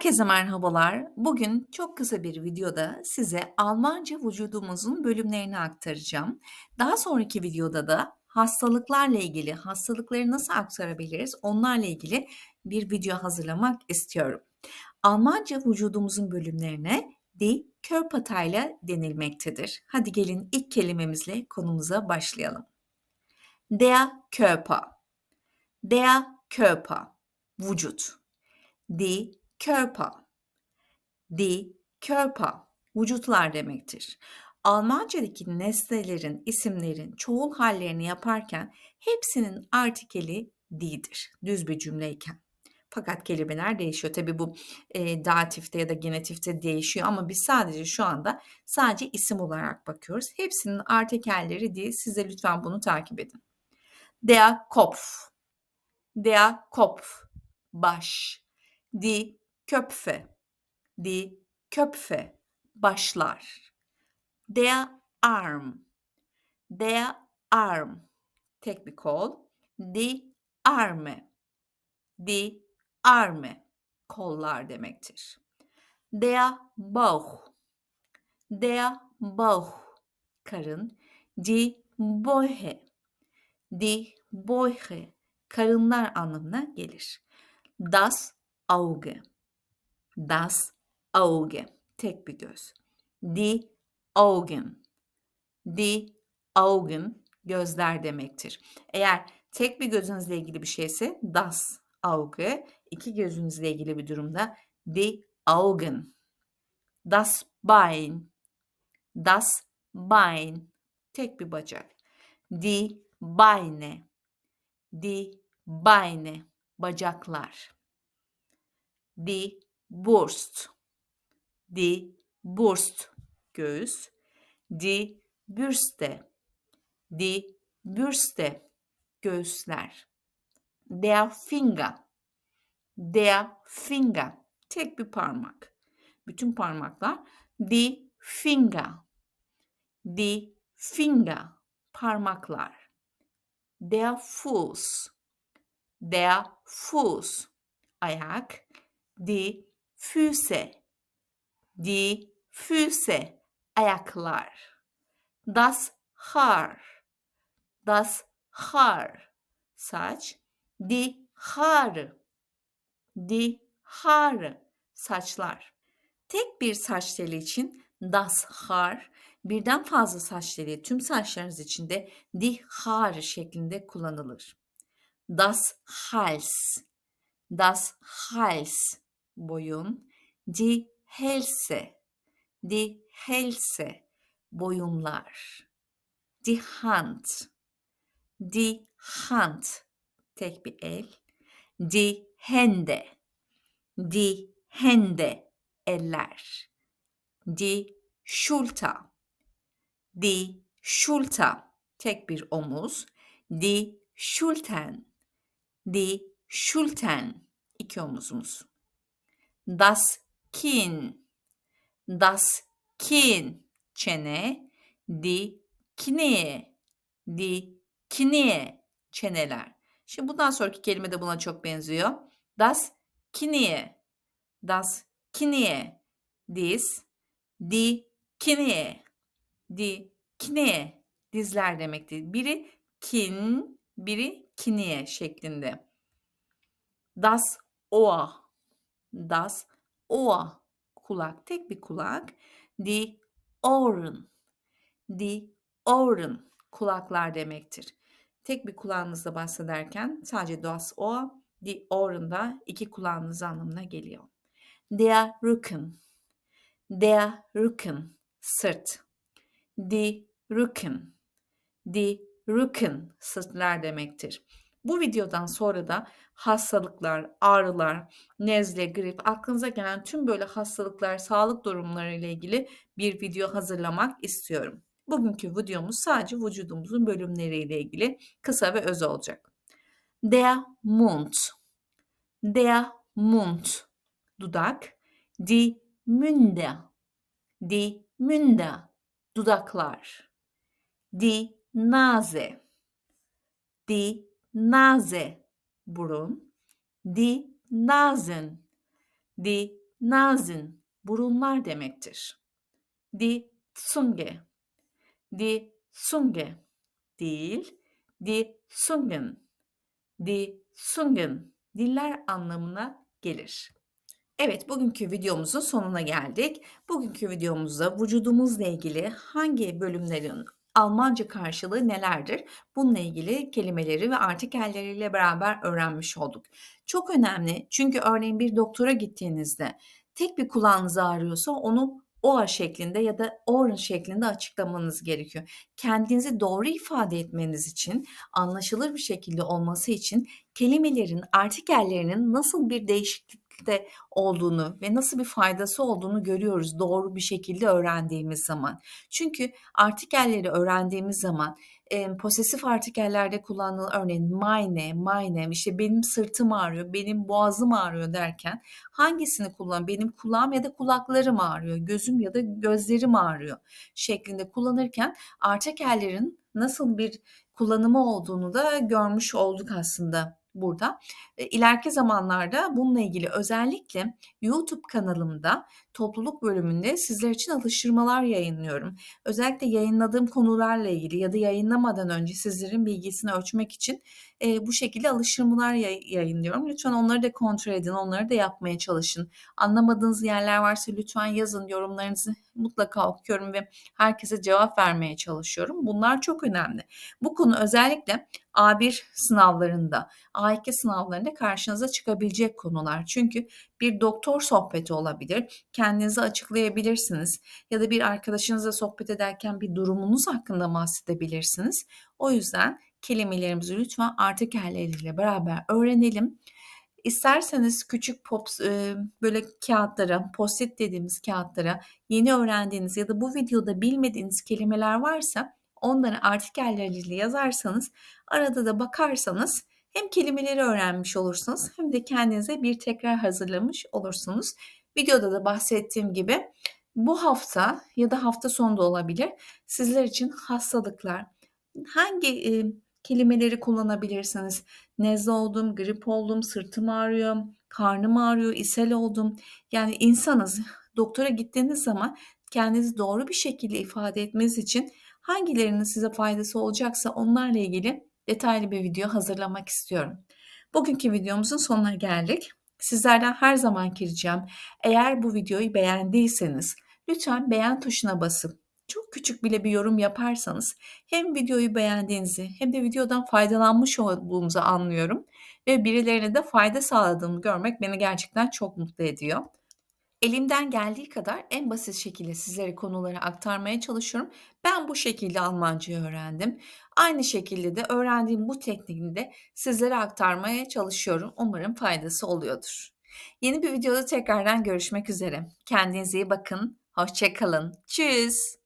Herkese merhabalar. Bugün çok kısa bir videoda size Almanca vücudumuzun bölümlerini aktaracağım. Daha sonraki videoda da hastalıklarla ilgili, hastalıkları nasıl aktarabiliriz onlarla ilgili bir video hazırlamak istiyorum. Almanca vücudumuzun bölümlerine die Körperteile denilmektedir. Hadi gelin ilk kelimemizle konumuza başlayalım. Der Körper. Der Körper. Vücut. Die Körper. Die Körper. Vücutlar demektir. Almancadaki nesnelerin, isimlerin çoğul hallerini yaparken hepsinin artikeli di'dir. Düz bir cümleyken. Fakat kelimeler değişiyor. Tabii bu e, datifte ya da genetifte değişiyor ama biz sadece şu anda sadece isim olarak bakıyoruz. Hepsinin artikelleri diye size lütfen bunu takip edin. Der Kopf. Der Kopf. Baş. Die Köpfe. Die Köpfe. Başlar. Der Arm. Der Arm. Tek bir kol. Die Arme. Die Arme. Kollar demektir. Der Bauch. Der Bauch. Karın. Die Bäuche. Die Bäuche. Karınlar anlamına gelir. Das Auge. Das Auge. Tek bir göz. Die Augen. Die Augen gözler demektir. Eğer tek bir gözünüzle ilgili bir şeyse das Auge, iki gözünüzle ilgili bir durumda die Augen. Das Bein. Das Bein. Tek bir bacak. Die Beine. Die Beine. Bacaklar. Die Brust. Die Brust göğüs. Die Bürste. Die Bürste göğüsler. Der Finger. Der Finger tek bir parmak. Bütün parmaklar die Finger. Die Finger parmaklar. Der Fuß. Der Fuß ayak. Die Füße. Die Füße. Ayaklar. Das Haar. Das Haar. Saç. Die Haare. Die Haare. Saçlar. Tek bir saç teli için das Haar, birden fazla saç teli tüm saçlarınız için de die Haare şeklinde kullanılır. Das Hals. Das Hals boyun, die Hälse, die Hälse, boyunlar, die Hand, die Hand, tek bir el, die Hände, die Hände, eller, die Schulter, die Schulter, tek bir omuz, die Schultern, die Schultern, iki omuzumuz. Das Kinn. Das Kinn. Çene. Die Knie. Die Knie. Çeneler. Şimdi bundan sonraki kelime de buna çok benziyor. Das Knie. Das Knie. Diz. Die Knie. Die Knie. Dizler demektir. Biri kin, biri knie şeklinde. Das Ohr das Ohr kulak tek bir kulak die Ohren die Ohren kulaklar demektir. Tek bir kulağınızda bahsederken sadece das Ohr die Ohren da iki kulağınız anlamına geliyor. Der Rücken der Rücken sırt die Rücken die Rücken sırtlar demektir. Bu videodan sonra da hastalıklar, ağrılar, nezle, grip, aklınıza gelen tüm böyle hastalıklar, sağlık durumları ile ilgili bir video hazırlamak istiyorum. Bugünkü videomuz sadece vücudumuzun bölümleriyle ilgili kısa ve öz olacak. Der Mund. Der Mund. Dudak. Die Münde. Die Münde. Dudaklar. Die Nase. Die Nase burun, die Nasen, die Nasen, burunlar demektir. Die Zunge, die Zunge değil, die Zungen, die Zungen, diller anlamına gelir. Evet, bugünkü videomuzun sonuna geldik. Bugünkü videomuzda vücudumuzla ilgili hangi bölümlerin Almanca karşılığı nelerdir? Bununla ilgili kelimeleri ve artikelleriyle beraber öğrenmiş olduk. Çok önemli çünkü örneğin bir doktora gittiğinizde tek bir kulağınız ağrıyorsa onu OR şeklinde ya da OR'un şeklinde açıklamanız gerekiyor. Kendinizi doğru ifade etmeniz için, anlaşılır bir şekilde olması için kelimelerin, artikellerinin nasıl bir değişiklikte olduğunu ve nasıl bir faydası olduğunu görüyoruz doğru bir şekilde öğrendiğimiz zaman. Çünkü artikelleri öğrendiğimiz zaman e, posesif artikellerde kullanılan örneğin meine, meine, işte benim sırtım ağrıyor, benim boğazım ağrıyor derken hangisini kullan? Benim kulağım ya da kulaklarım ağrıyor, gözüm ya da gözlerim ağrıyor şeklinde kullanırken artikellerin nasıl bir kullanımı olduğunu da görmüş olduk aslında burada. İleriki zamanlarda bununla ilgili özellikle YouTube kanalımda topluluk bölümünde sizler için alıştırmalar yayınlıyorum. Özellikle yayınladığım konularla ilgili ya da yayınlamadan önce sizlerin bilgisini ölçmek için e, bu şekilde alıştırmalar yay- yayınlıyorum. Lütfen onları da kontrol edin, onları da yapmaya çalışın. Anlamadığınız yerler varsa lütfen yazın, yorumlarınızı mutlaka okuyorum ve herkese cevap vermeye çalışıyorum. Bunlar çok önemli. Bu konu özellikle A1 sınavlarında, A2 sınavlarında karşınıza çıkabilecek konular. Çünkü bir doktor sohbeti olabilir. Kendinizi açıklayabilirsiniz ya da bir arkadaşınızla sohbet ederken bir durumunuz hakkında bahsedebilirsiniz. O yüzden kelimelerimizi lütfen artikelleriyle beraber öğrenelim. İsterseniz küçük pops e, böyle kağıtlara, post-it dediğimiz kağıtlara yeni öğrendiğiniz ya da bu videoda bilmediğiniz kelimeler varsa onları artikelleriyle yazarsanız arada da bakarsanız hem kelimeleri öğrenmiş olursunuz hem de kendinize bir tekrar hazırlamış olursunuz. Videoda da bahsettiğim gibi bu hafta ya da hafta sonunda olabilir sizler için hastalıklar hangi e, kelimeleri kullanabilirsiniz? Nezle oldum, grip oldum, sırtım ağrıyor, karnım ağrıyor, ishal oldum. Yani insanız. Doktora gittiğiniz zaman kendinizi doğru bir şekilde ifade etmeniz için hangilerinin size faydası olacaksa onlarla ilgili detaylı bir video hazırlamak istiyorum. Bugünkü videomuzun sonuna geldik. Sizlerden her zaman ricam eğer bu videoyu beğendiyseniz lütfen beğen tuşuna basıp çok küçük bile bir yorum yaparsanız hem videoyu beğendiğinizi hem de videodan faydalanmış olduğumuzu anlıyorum ve birilerine de fayda sağladığımı görmek beni gerçekten çok mutlu ediyor. Elimden geldiği kadar en basit şekilde sizlere konuları aktarmaya çalışıyorum. Ben bu şekilde Almancayı öğrendim. Aynı şekilde de öğrendiğim bu tekniğini de sizlere aktarmaya çalışıyorum. Umarım faydası oluyordur. Yeni bir videoda tekrardan görüşmek üzere. Kendinize iyi bakın. Hoşçakalın. Tschüss.